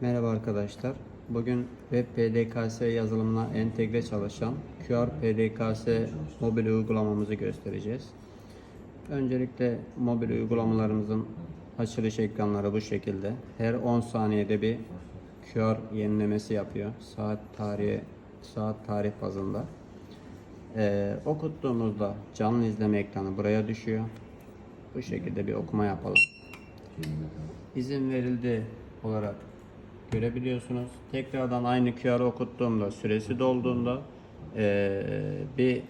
Merhaba arkadaşlar. Bugün Web PDKS yazılımına entegre çalışan QR PDKS mobil uygulamamızı göstereceğiz. Öncelikle mobil uygulamalarımızın açılış ekranları bu şekilde. Her 10 saniyede bir QR yenilemesi yapıyor. Saat tarihi saat tarih bazında. Ee, okuttuğumuzda canlı izleme ekranı buraya düşüyor. Bu şekilde bir okuma yapalım. İzin verildi olarak görebiliyorsunuz. Tekrardan aynı QR'ı okuttuğumda süresi dolduğunda eee, bir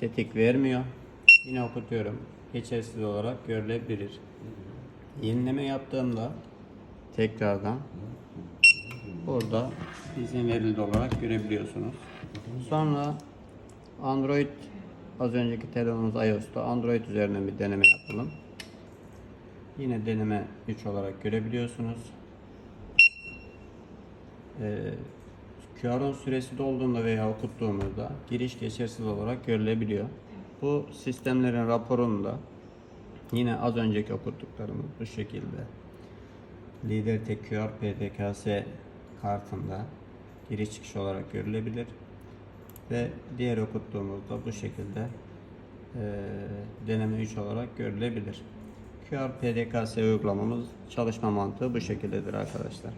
tetik vermiyor. Yine okutuyorum. Geçersiz olarak görülebilir. Yenileme yaptığımda tekrardan burada izin verildi olarak görebiliyorsunuz. Sonra Android az önceki telefonumuz iOS'ta Android üzerinden bir deneme yapalım. Yine deneme 3 olarak görebiliyorsunuz. Ee, QR'ın süresi dolduğunda veya okuttuğumuzda giriş geçersiz olarak görülebiliyor. Bu sistemlerin raporunda yine az önceki okuttuklarımız bu şekilde Lider Tek QR PDKS kartında giriş çıkış olarak görülebilir ve diğer okuttuğumuzda bu şekilde eee, deneme 3 olarak görülebilir. QR PDKS uygulamamız çalışma mantığı bu şekildedir arkadaşlar.